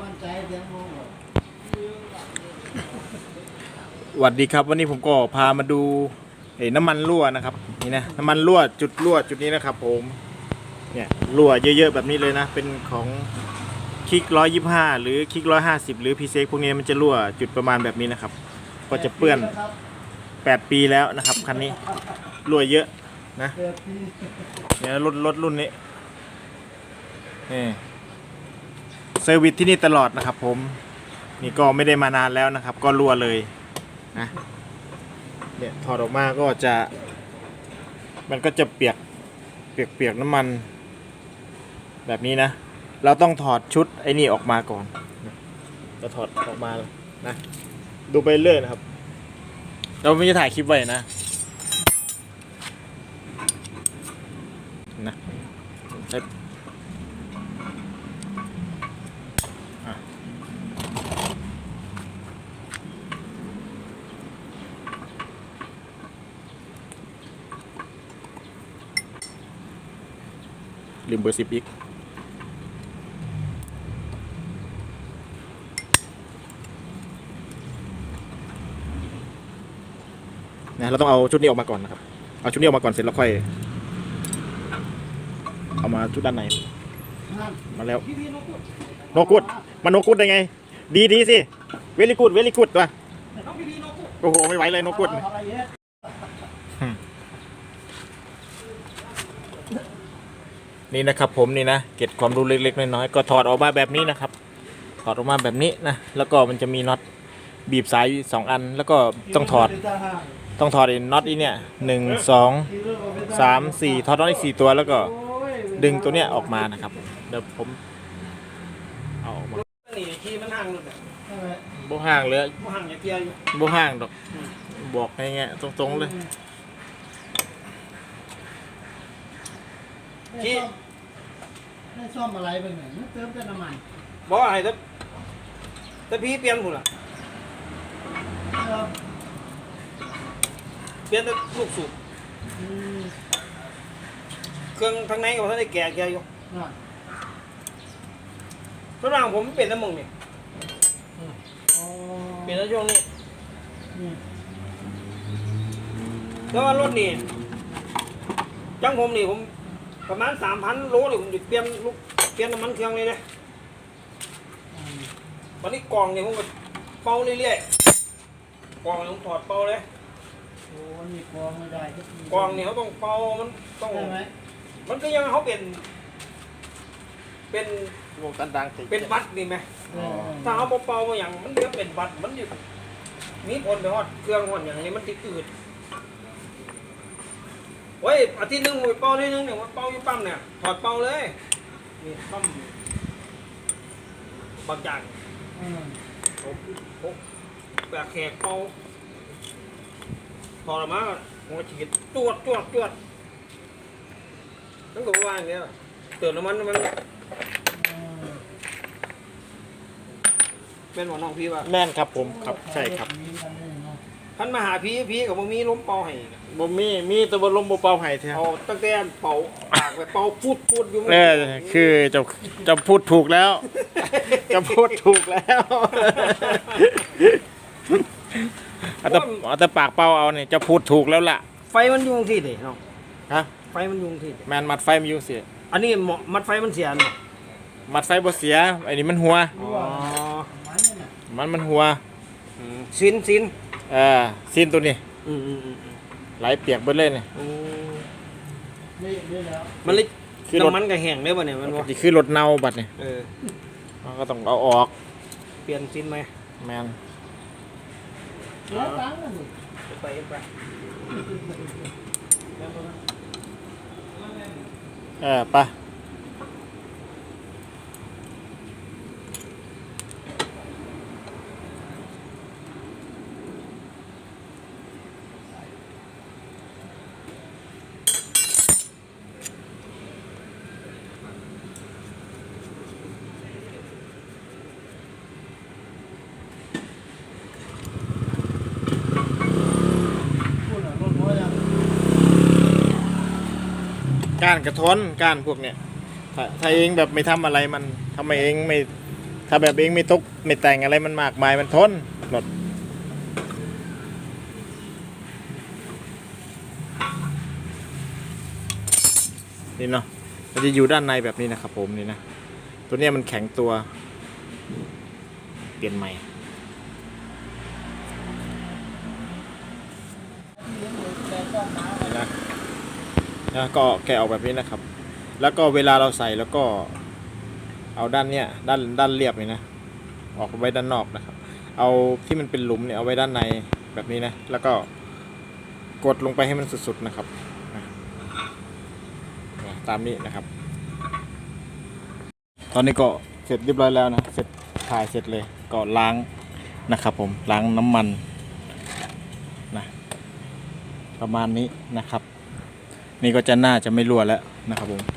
มั่นใจเสียงโมงหวัสดีครับ วันนี้ผมก็พามาดูเอ้น้ำมันรั่วนะครับ นี่นะน้ำมันรั่วจุดรั่วจุดนี้นะครับ ผมเนี่ยรั่วเยอะๆแบบนี้เลยนะ เป็นของคลิกร้อยยี่ห้าหรือคลิกร้อยห้าสิบหรือพีเซกพวกนี้มันจะรั่วจุดประมาณแบบนี้นะครับ ก็จะเปื้อนครับ8ปีแล้วนะครับคันนี้รั่วเยอะนะเปิดปีเนี่ยรถรถรุ่นนี้นี่ เซอร์วิสที่นี่ตลอดนะครับผม นี่ก็ไม่ได้มานานแล้วนะครับ ก็รั่วเลยนะเนี่ยถอดออกมาก็จะ มันก็จะเปียกเปียกเปียกน้ำมัน แบบนี้นะ เราต้องถอดชุดไอ้นี่ออกมาก่อนก็ถอดออกมานะดูไปเรื่อยนะครับ เราไม่จะถ่ายคลิปไว้นะนะใช้อะ ลืมเบอร์สิบอีก นะเราต้องเอาชุดนี้ออกมาก่อนนะครับ เอาชุดนี้ออกมาก่อนเสร็จแล้วค่อย เอามาชุดด้านใน มาแล้ว โนกุดมันโนกุดได้ไง ดีดีสิ เวลิกุดเวลิกุดตัวโอ้โห ไม่ไหวเลยโนกุด เอาอะไรเยอะ นี่นะครับผมนี่นะเก็บความรู้เล็กๆน้อยๆก็ถอดออกมาแบบนี้นะครับ ถอดออกมาแบบนี้นะแล้วก็มันจะมีน็อตบีบสายสองอัน แล้วก็ต้องถอดต้องถอดไอ้น็อตอีเนี่ยหนึ่งสองสามสี่ถอดน็อตอีกสี่ตัวแล้วก็ดึงตัวเนี้ยออกมานะครับเดี๋ยวผมเอาออกมานี่ที่มันห่างเลยใช่ไหมโบห่างเลยมันห่างอย่างเดียวอยู่โบห่างดอกบอกให้เงี้ยตรงๆเลยที่ ให้ซ่อมอะไรไปเนี่ยเติมแต่น้ำมันบอกว่าให้แต่แต่พี่เปลี่ยนหุ่นอะครับเปลี่ยนแต่ลูกสูบอืมเครื่องทางในก็ท่านได้แก่แก่อยู่นั่นส่วนมากผมเปลี่ยนแต่มึงนี่อ๋อเปลี่ยนแต่ช่วงนี้ นี่แต่ว่ารถนี่จังผมนี่ผม ประมาณสามพันโลเลยผมจะเปลี่ยนลูกเปลี่ยนน้ำมันเครื่องเลยเลยอืมตอนนี้กล่องนี่ผมก็เป่าเรื่อยๆกล่องนี่ผมถอดเป่าเลยโอ้นี่กรองไม่ได้ทุทีกล่องนี่เขาต้องเป่ามันต้องใช่ไหมมันก็ยังเขาเป็น เป็นวงกันดังติดเป็นบัตรนี่ไหมเออถ้าเอาเป่าๆมาอย่างมันเรียกเป็นบัตรมันอยู่มีผลไปฮอดเครื่องฮอดอย่างนี้มันติดอืด โอ้ยอาทิตย์หนึงหมวยเป่าได้นึงเนี่ยว่าเป่าอยู่ปั๊มเนี่ยถอดเป่าเลยนี่ปั๊มบางจากอืมผมผมแบกแขกเป่าถอดออกมาหัวฉีดจวดจวดจวดนั่นก็ว่าอย่างเงี้ยเติมน้ำมันมันอืมเป็นหัวน้องพี่ป่ะแม่นครับผมครับใช่ครับมีกัน เลยเนาะพันมาหาพี่พี่กับมีล้มเป่าให้บ่มีมีแตัวบลมบ่เป่าไห้แท้เอาตั้งแต่เป่าปากไปเป่าพูดพูดอยู่เออคือจะจะพูดถูกแล้ว จะพูดถูกแล้วเอาแต่เอาแต่ปากเป่าเอาเนี่ยจะพูดถูกแล้วล่ะไฟมันอยุ่งที่เด็เนาะฮะไฟมันอยุ่งที่เดะแมนมัดไฟมันอยู่เสียอันนี้เหมาะมัดไฟมันเสียเนาะมัดไฟบ่เสียไอ้นี่มันหัว อ๋อมันเนี่ยนะมันมันหัว สินสินเออซีนตัวนี้อืมอืมอืมอืมไหลเปียกเบิดเลยเนี่ยโอ้นี่นี่แล้วมันเลยคือรถน้ำมันก็แห้งเลยป่ะเนี่ยมันวะนี่คือรถเน่าบัดเนี่ยเออมันก็ต้องเอาออกเปลี่ยนสินไหมแมนแล้วตังค์น่ะสิไปไปเออไปะ ก้านกระท้อนก้านพวกเนี้ยถ้าถ้าเองแบบไม่ทำอะไรมันทำไมเองไม่ถ้าแบบเองไม่ตกไม่แต่งอะไรมันมากมายมันทนรถนี่เนาะมันจะอยู่ด้านในแบบนี้นะครับผมนี่นะ ตัวเนี้ยมันแข็งตัว เปลี่ยนใหม่ นี่นะ แล้วก็แกะออกแบบนี้นะครับ แล้วก็เวลาเราใส่แล้วก็เอาด้านเนี้ยด้านด้านเรียบนี่นะ ออกไว้ด้านนอกนะครับ เอาที่มันเป็นหลุมเนี่ยเอาไว้ด้านในแบบนี้นะ แล้วก็กดลงไปให้มันสุดๆนะครับ ตามนี้นะครับ ตอนนี้ก็เสร็จเรียบร้อยแล้วนะ เสร็จถ่ายเสร็จเลยก็ล้างนะครับ ผมล้างน้ำมันนะประมาณนี้นะครับ นี่ก็จะน่าจะไม่รั่วแล้วนะครับผม